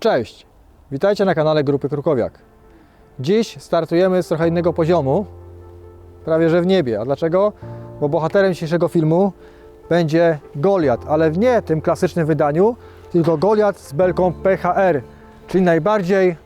Cześć! Witajcie na kanale Grupy Krukowiak. Dziś startujemy z trochę innego poziomu, prawie że w niebie. A dlaczego? Bo bohaterem dzisiejszego filmu będzie Goliat, ale w nie tym klasycznym wydaniu, tylko Goliat z belką PHR, czyli najbardziej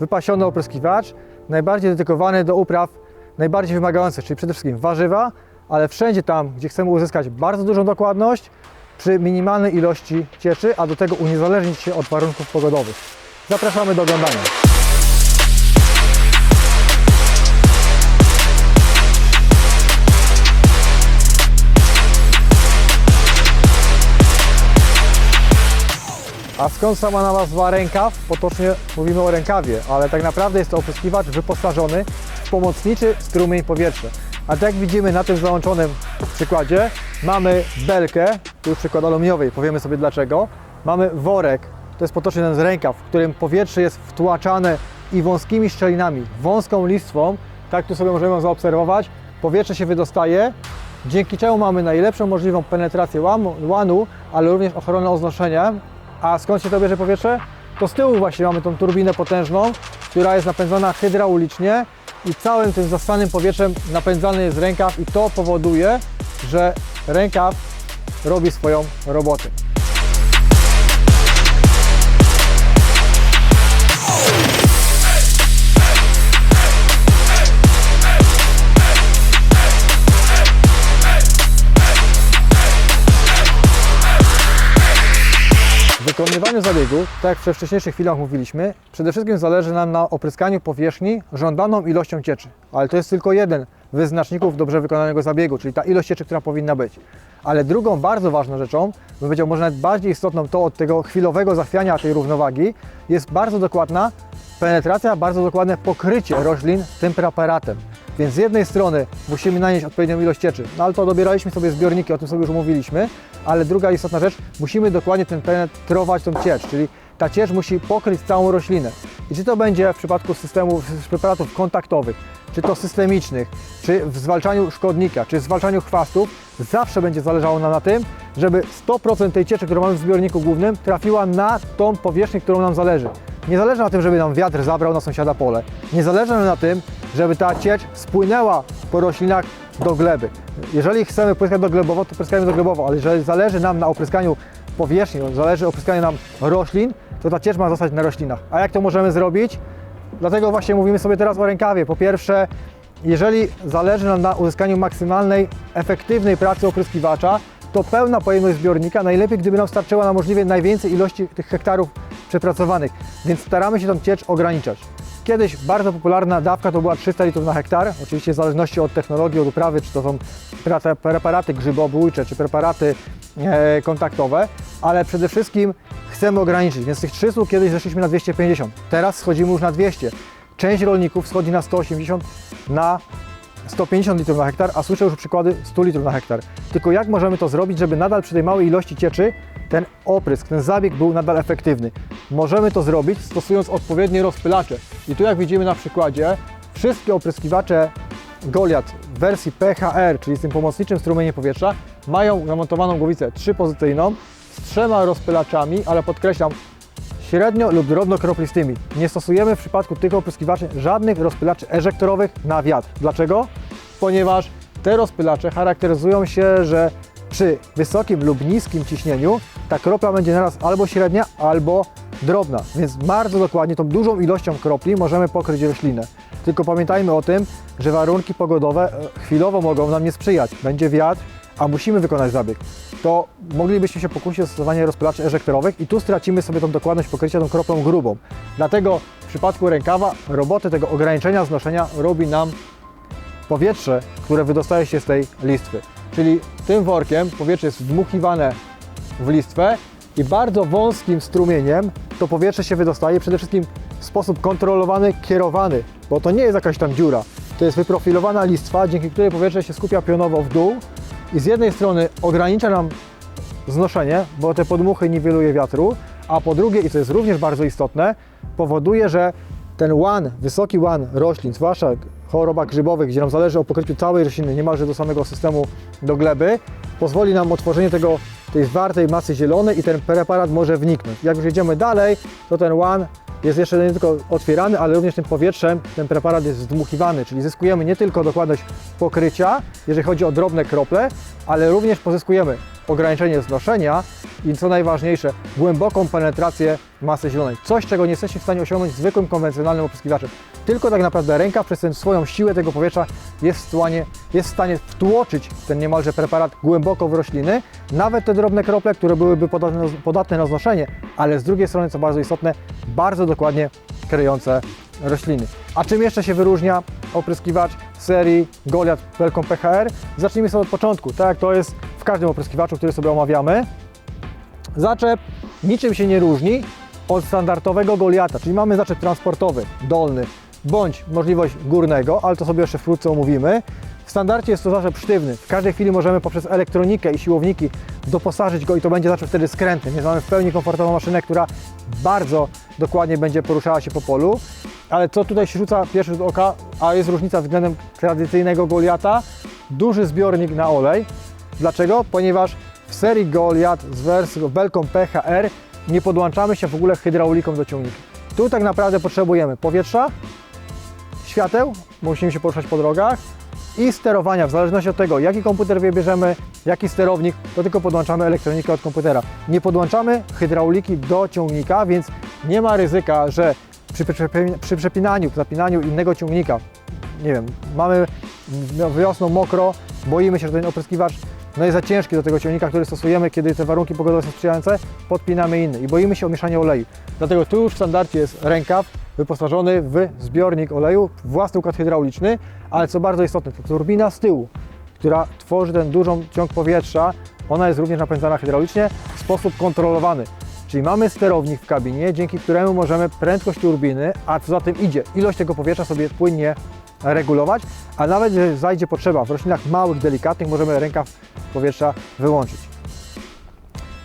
wypasiony opryskiwacz, najbardziej dedykowany do upraw najbardziej wymagających, czyli przede wszystkim warzywa, ale wszędzie tam, gdzie chcemy uzyskać bardzo dużą dokładność przy minimalnej ilości cieczy, a do tego uniezależnić się od warunków pogodowych. Zapraszamy do oglądania. A skąd sama nazwa rękaw? Potocznie mówimy o rękawie, ale tak naprawdę jest to opryskiwacz wyposażony w pomocniczy strumień powietrza. A tak jak widzimy na tym załączonym przykładzie, mamy belkę, już przykład aluminiowej, powiemy sobie dlaczego. Mamy worek, to jest potocznie ten rękaw, w którym powietrze jest wtłaczane i wąskimi szczelinami, wąską listwą, tak tu sobie możemy zaobserwować, powietrze się wydostaje, dzięki czemu mamy najlepszą możliwą penetrację łanu, ale również ochronę oznoszenia. A skąd się to bierze powietrze? To z tyłu właśnie mamy tą turbinę potężną, która jest napędzana hydraulicznie i całym tym zastanym powietrzem napędzany jest rękaw i to powoduje, że rękaw robi swoją robotę. Wykonywaniu zabiegu, tak jak we wcześniejszych chwilach mówiliśmy, przede wszystkim zależy nam na opryskaniu powierzchni żądaną ilością cieczy. Ale to jest tylko jeden wyznaczników dobrze wykonanego zabiegu, czyli ta ilość cieczy, która powinna być. Ale drugą bardzo ważną rzeczą, bym powiedział może nawet bardziej istotną to od tego chwilowego zachwiania tej równowagi, jest bardzo dokładna penetracja, bardzo dokładne pokrycie roślin tym preparatem. Więc z jednej strony musimy nanieść odpowiednią ilość cieczy, no ale to dobieraliśmy sobie zbiorniki, o tym sobie już mówiliśmy, ale druga istotna rzecz, musimy dokładnie ten penetrować tą ciecz, czyli ta ciecz musi pokryć całą roślinę. I czy to będzie w przypadku systemów, preparatów kontaktowych, czy to systemicznych, czy w zwalczaniu szkodnika, czy w zwalczaniu chwastów, zawsze będzie zależało nam na tym, żeby 100% tej cieczy, którą mamy w zbiorniku głównym, trafiła na tą powierzchnię, którą nam zależy. Nie zależy na tym, żeby nam wiatr zabrał na sąsiada pole. Nie zależy nam na tym, żeby ta ciecz spłynęła po roślinach do gleby. Jeżeli chcemy pryskać doglebowo, to pryskajmy doglebowo, ale jeżeli zależy nam na opryskaniu powierzchni, zależy opryskaniu nam roślin, to ta ciecz ma zostać na roślinach. A jak to możemy zrobić? Dlatego właśnie mówimy sobie teraz o rękawie. Po pierwsze, jeżeli zależy nam na uzyskaniu maksymalnej, efektywnej pracy opryskiwacza, to pełna pojemność zbiornika, najlepiej gdyby nam starczyła na możliwie najwięcej ilości tych hektarów przepracowanych, więc staramy się tą ciecz ograniczać. Kiedyś bardzo popularna dawka to była 300 litrów na hektar, oczywiście w zależności od technologii, od uprawy, czy to są pre- preparaty grzybobójcze, czy preparaty e, kontaktowe, ale przede wszystkim chcemy ograniczyć, więc z tych 300 kiedyś zeszliśmy na 250, teraz schodzimy już na 200. Część rolników schodzi na 180, na 150 litrów na hektar, a słyszę już przykłady 100 litrów na hektar. Tylko jak możemy to zrobić, żeby nadal przy tej małej ilości cieczy ten oprysk, ten zabieg był nadal efektywny? Możemy to zrobić stosując odpowiednie rozpylacze. I tu jak widzimy na przykładzie, wszystkie opryskiwacze Goliath w wersji PHR, czyli z tym pomocniczym strumieniem powietrza, mają zamontowaną głowicę trzypozycyjną z trzema rozpylaczami, ale podkreślam, średnio lub drobnokroplistymi. Nie stosujemy w przypadku tych opryskiwaczy żadnych rozpylaczy eżektorowych na wiatr. Dlaczego? Ponieważ te rozpylacze charakteryzują się, że przy wysokim lub niskim ciśnieniu ta kropla będzie naraz albo średnia, albo drobna, więc bardzo dokładnie tą dużą ilością kropli możemy pokryć roślinę. Tylko pamiętajmy o tym, że warunki pogodowe e, chwilowo mogą nam nie sprzyjać. Będzie wiatr, a musimy wykonać zabieg, to moglibyśmy się pokusić o stosowanie rozpylaczy eżektorowych i tu stracimy sobie tą dokładność pokrycia tą kroplą grubą. Dlatego w przypadku rękawa robotę tego ograniczenia znoszenia robi nam powietrze, które wydostaje się z tej listwy. Czyli tym workiem powietrze jest wdmuchiwane w listwę i bardzo wąskim strumieniem to powietrze się wydostaje przede wszystkim w sposób kontrolowany, kierowany, bo to nie jest jakaś tam dziura. To jest wyprofilowana listwa, dzięki której powietrze się skupia pionowo w dół i z jednej strony ogranicza nam znoszenie, bo te podmuchy niweluje wiatru, a po drugie, i to jest również bardzo istotne, powoduje, że ten łan, wysoki łan roślin, zwłaszcza choroba grzybowych, gdzie nam zależy o pokryciu całej rośliny, niemalże do samego systemu do gleby, pozwoli nam otworzenie tego, tej zwartej masy zielonej i ten preparat może wniknąć. Jak już jedziemy dalej, to ten łan jest jeszcze nie tylko otwierany, ale również tym powietrzem ten preparat jest zdmuchiwany, czyli zyskujemy nie tylko dokładność pokrycia, jeżeli chodzi o drobne krople, ale również pozyskujemy ograniczenie znoszenia i co najważniejsze, głęboką penetrację masy zielonej. Coś, czego nie jesteście w stanie osiągnąć zwykłym, konwencjonalnym opryskiwaczem. Tylko tak naprawdę ręka przez tę swoją siłę tego powietrza jest w stanie, jest w stanie wtłoczyć ten niemalże preparat głęboko w rośliny, nawet te drobne krople, które byłyby podatne, podatne na znoszenie, ale z drugiej strony, co bardzo istotne, bardzo dokładnie kryjące rośliny. A czym jeszcze się wyróżnia opryskiwacz serii Goliath Welcome PHR? Zacznijmy sobie od początku, tak jak to jest w każdym opryskiwaczu, który sobie omawiamy. Zaczep niczym się nie różni od standardowego Goliata, czyli mamy zaczep transportowy, dolny, bądź możliwość górnego, ale to sobie jeszcze wkrótce omówimy. W standardzie jest to zaczep sztywny. W każdej chwili możemy poprzez elektronikę i siłowniki doposażyć go i to będzie zaczep wtedy skrętny, więc mamy w pełni komfortową maszynę, która bardzo dokładnie będzie poruszała się po polu. Ale co tutaj się rzuca pierwszy rzut oka, a jest różnica względem tradycyjnego Goliata, duży zbiornik na olej. Dlaczego? Ponieważ w serii Goliath z belką PHR nie podłączamy się w ogóle hydrauliką do ciągnika. Tu tak naprawdę potrzebujemy powietrza, świateł, musimy się poruszać po drogach i sterowania, w zależności od tego, jaki komputer wybierzemy, jaki sterownik, to tylko podłączamy elektronikę od komputera. Nie podłączamy hydrauliki do ciągnika, więc nie ma ryzyka, że przy, przy przepinaniu, zapinaniu innego ciągnika, nie wiem, mamy wiosną mokro, boimy się, że ten opryskiwacz no jest za ciężki do tego ciągnika, który stosujemy, kiedy te warunki pogodowe są sprzyjające, podpinamy inny i boimy się o mieszanie oleju. Dlatego tu już w standardzie jest rękaw wyposażony w zbiornik oleju, własny układ hydrauliczny, ale co bardzo istotne, to turbina z tyłu, która tworzy ten dużą ciąg powietrza, ona jest również napędzana hydraulicznie w sposób kontrolowany. Czyli mamy sterownik w kabinie, dzięki któremu możemy prędkość turbiny, a co za tym idzie, ilość tego powietrza sobie płynnie regulować, a nawet jeżeli zajdzie potrzeba w roślinach małych, delikatnych, możemy rękaw powietrza wyłączyć.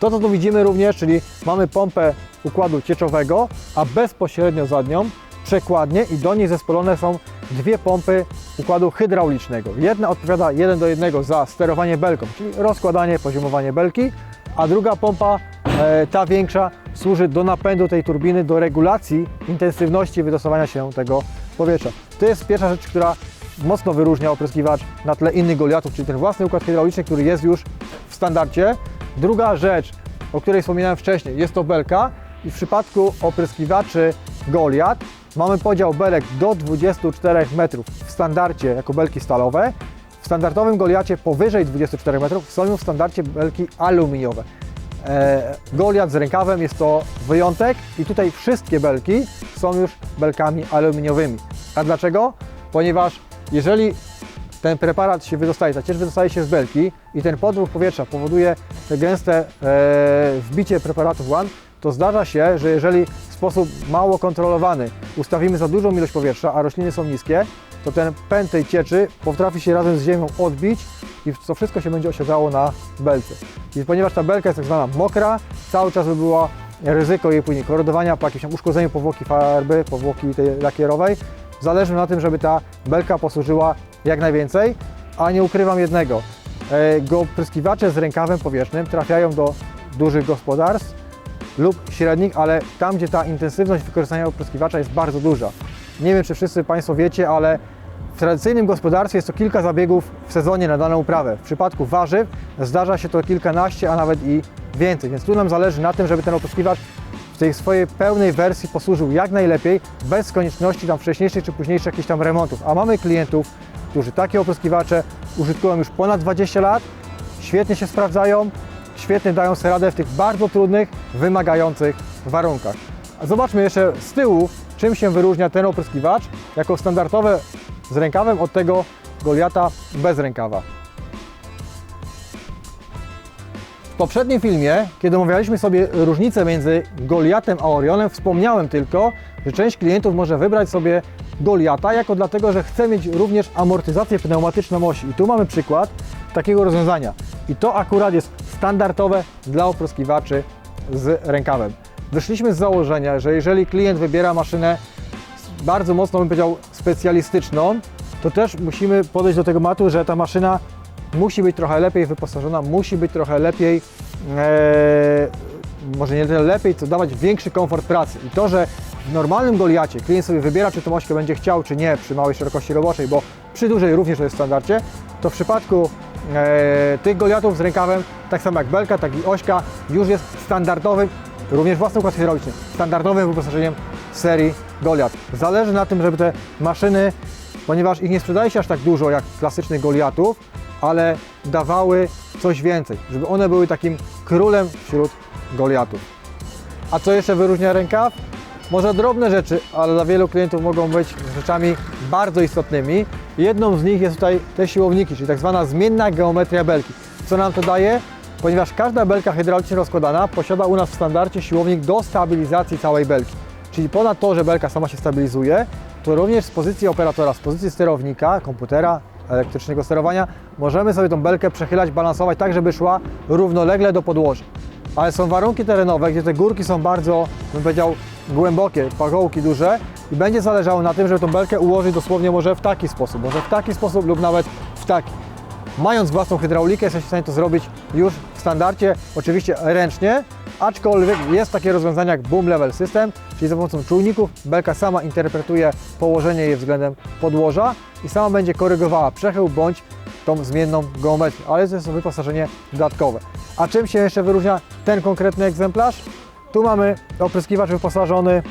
To, co tu widzimy również, czyli mamy pompę układu cieczowego, a bezpośrednio za nią przekładnie i do niej zespolone są dwie pompy układu hydraulicznego. Jedna odpowiada jeden do jednego za sterowanie belką, czyli rozkładanie, poziomowanie belki, a druga pompa, e, ta większa, służy do napędu tej turbiny, do regulacji intensywności wydostawania się tego powietrza. To jest pierwsza rzecz, która mocno wyróżnia opryskiwacz na tle innych Goliatów, czyli ten własny układ hydrauliczny, który jest już w standardzie. Druga rzecz, o której wspominałem wcześniej, jest to belka i w przypadku opryskiwaczy Goliat mamy podział belek do 24 metrów w standardzie jako belki stalowe. W standardowym Goliacie powyżej 24 metrów są już w standardzie belki aluminiowe. E, Goliat z rękawem jest to wyjątek i tutaj wszystkie belki są już belkami aluminiowymi. A dlaczego? Ponieważ jeżeli ten preparat się wydostaje, ta ciecz wydostaje się z belki i ten podmuch powietrza powoduje te gęste e, wbicie preparatu w łan, to zdarza się, że jeżeli w sposób mało kontrolowany ustawimy za dużą ilość powietrza, a rośliny są niskie, to ten pęd tej cieczy potrafi się razem z ziemią odbić i to wszystko się będzie osiadzało na belce. I ponieważ ta belka jest tak zwana mokra, cały czas by było ryzyko jej później korodowania po jakimś uszkodzeniu powłoki farby, powłoki tej lakierowej. Zależy na tym, żeby ta belka posłużyła jak najwięcej, a nie ukrywam jednego. E, Go pryskiwacze z rękawem powietrznym trafiają do dużych gospodarstw lub średnich, ale tam, gdzie ta intensywność wykorzystania opryskiwacza jest bardzo duża. Nie wiem, czy wszyscy Państwo wiecie, ale tradycyjnym gospodarstwie jest to kilka zabiegów w sezonie na daną uprawę. W przypadku warzyw zdarza się to kilkanaście, a nawet i więcej, więc tu nam zależy na tym, żeby ten opryskiwacz w tej swojej pełnej wersji posłużył jak najlepiej, bez konieczności tam wcześniejszych czy późniejszych jakichś tam remontów. A mamy klientów, którzy takie opryskiwacze użytkują już ponad 20 lat, świetnie się sprawdzają, świetnie dają sobie radę w tych bardzo trudnych, wymagających warunkach. Zobaczmy jeszcze z tyłu, czym się wyróżnia ten opryskiwacz jako standardowe z rękawem od tego Goliata bez rękawa. W poprzednim filmie, kiedy omawialiśmy sobie różnicę między Goliatem a Orionem, wspomniałem tylko, że część klientów może wybrać sobie Goliata jako dlatego, że chce mieć również amortyzację pneumatyczną osi. I tu mamy przykład takiego rozwiązania. I to akurat jest standardowe dla opryskiwaczy z rękawem. Wyszliśmy z założenia, że jeżeli klient wybiera maszynę bardzo mocno bym powiedział specjalistyczną, to też musimy podejść do tego matu, że ta maszyna musi być trochę lepiej wyposażona, musi być trochę lepiej, e, może nie tyle lepiej, co dawać większy komfort pracy. I to, że w normalnym Goliacie klient sobie wybiera, czy tą ośkę będzie chciał, czy nie, przy małej szerokości roboczej, bo przy dużej również to jest w standardzie, to w przypadku e, tych Goliatów z rękawem, tak samo jak belka, tak i ośka, już jest standardowym, również własny układ hydrauliczny, standardowym wyposażeniem serii Goliat. Zależy na tym, żeby te maszyny, ponieważ ich nie sprzedaje się aż tak dużo jak klasycznych Goliatów, ale dawały coś więcej, żeby one były takim królem wśród Goliatów. A co jeszcze wyróżnia rękaw? Może drobne rzeczy, ale dla wielu klientów mogą być rzeczami bardzo istotnymi. Jedną z nich jest tutaj te siłowniki, czyli tak zwana zmienna geometria belki. Co nam to daje? Ponieważ każda belka hydraulicznie rozkładana posiada u nas w standardzie siłownik do stabilizacji całej belki. Czyli ponad to, że belka sama się stabilizuje, to również z pozycji operatora, z pozycji sterownika, komputera, elektrycznego sterowania, możemy sobie tą belkę przechylać, balansować tak, żeby szła równolegle do podłoża. Ale są warunki terenowe, gdzie te górki są bardzo, bym powiedział, głębokie, pachołki duże i będzie zależało na tym, żeby tą belkę ułożyć dosłownie może w taki sposób, może w taki sposób lub nawet w taki. Mając własną hydraulikę, jesteś w stanie to zrobić już w standardzie, oczywiście ręcznie, aczkolwiek jest takie rozwiązanie jak Boom Level System, czyli za pomocą czujników belka sama interpretuje położenie jej względem podłoża i sama będzie korygowała przechył bądź tą zmienną geometrię, ale to jest to wyposażenie dodatkowe. A czym się jeszcze wyróżnia ten konkretny egzemplarz? Tu mamy opryskiwacz wyposażony,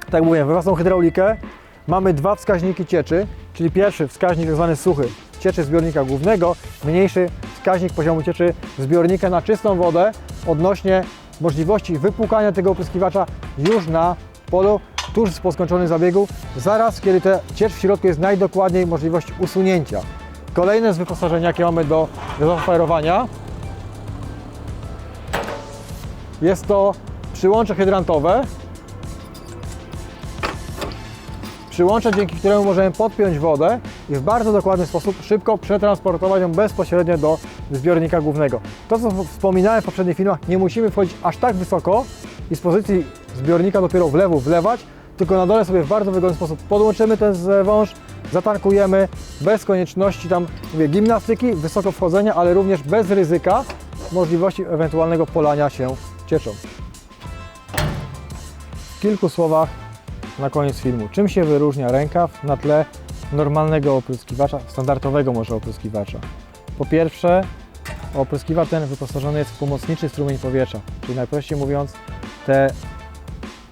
tak jak mówiłem, we własną hydraulikę. Mamy dwa wskaźniki cieczy, czyli pierwszy wskaźnik tak zwany suchy, cieczy zbiornika głównego, mniejszy wskaźnik poziomu cieczy zbiornika na czystą wodę odnośnie możliwości wypłukania tego opryskiwacza już na polu, tuż po skończonym zabiegu, zaraz kiedy ta ciecz w środku jest najdokładniej możliwość usunięcia. Kolejne z wyposażenia, jakie mamy do zaoferowania, jest to przyłącze hydrantowe. Przyłącze, dzięki któremu możemy podpiąć wodę i w bardzo dokładny sposób szybko przetransportować ją bezpośrednio do zbiornika głównego. To, co wspominałem w poprzednich filmach, nie musimy wchodzić aż tak wysoko i z pozycji zbiornika dopiero w lewo wlewać, tylko na dole sobie w bardzo wygodny sposób podłączymy ten wąż, zatankujemy bez konieczności tam mówię, gimnastyki, wysoko wchodzenia, ale również bez ryzyka możliwości ewentualnego polania się cieczą. W kilku słowach na koniec filmu. Czym się wyróżnia rękaw na tle normalnego opryskiwacza, standardowego może opryskiwacza? Po pierwsze, opryskiwacz ten wyposażony jest w pomocniczy strumień powietrza, czyli najprościej mówiąc, te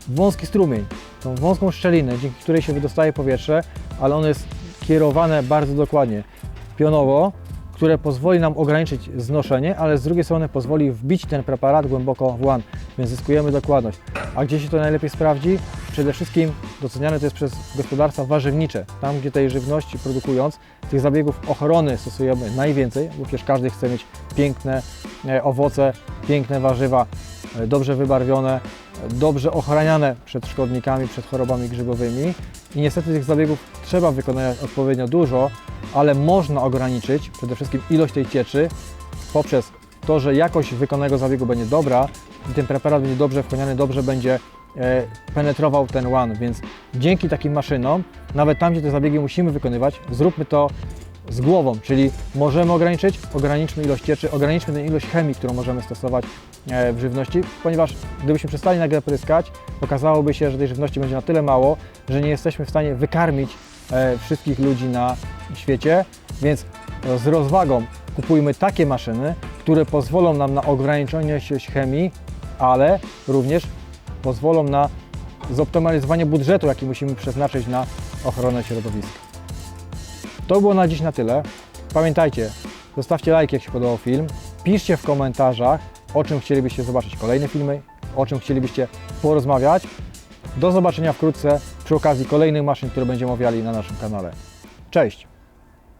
wąski strumień, tą wąską szczelinę, dzięki której się wydostaje powietrze, ale ono jest kierowane bardzo dokładnie pionowo, które pozwoli nam ograniczyć znoszenie, ale z drugiej strony pozwoli wbić ten preparat głęboko w łan, więc zyskujemy dokładność. A gdzie się to najlepiej sprawdzi? Przede wszystkim doceniane to jest przez gospodarstwa warzywnicze. Tam, gdzie tej żywności produkując, tych zabiegów ochrony stosujemy najwięcej, bo przecież każdy chce mieć piękne e, owoce, piękne warzywa, e, dobrze wybarwione, e, dobrze ochraniane przed szkodnikami, przed chorobami grzybowymi. I niestety tych zabiegów trzeba wykonać odpowiednio dużo, ale można ograniczyć przede wszystkim ilość tej cieczy poprzez to, że jakość wykonanego zabiegu będzie dobra i ten preparat będzie dobrze wchłaniany, dobrze będzie penetrował ten łan, więc dzięki takim maszynom, nawet tam, gdzie te zabiegi musimy wykonywać, zróbmy to z głową, czyli możemy ograniczyć, ograniczmy ilość cieczy, ograniczmy tę ilość chemii, którą możemy stosować e, w żywności, ponieważ gdybyśmy przestali nagle pryskać, okazałoby się, że tej żywności będzie na tyle mało, że nie jesteśmy w stanie wykarmić e, wszystkich ludzi na świecie, więc z rozwagą kupujmy takie maszyny, które pozwolą nam na ograniczenie ilość chemii, ale również pozwolą na zoptymalizowanie budżetu, jaki musimy przeznaczyć na ochronę środowiska. To było na dziś na tyle. Pamiętajcie, zostawcie lajki, jak się podobał film. Piszcie w komentarzach, o czym chcielibyście zobaczyć kolejne filmy, o czym chcielibyście porozmawiać. Do zobaczenia wkrótce przy okazji kolejnych maszyn, które będziemy omawiali na naszym kanale. Cześć!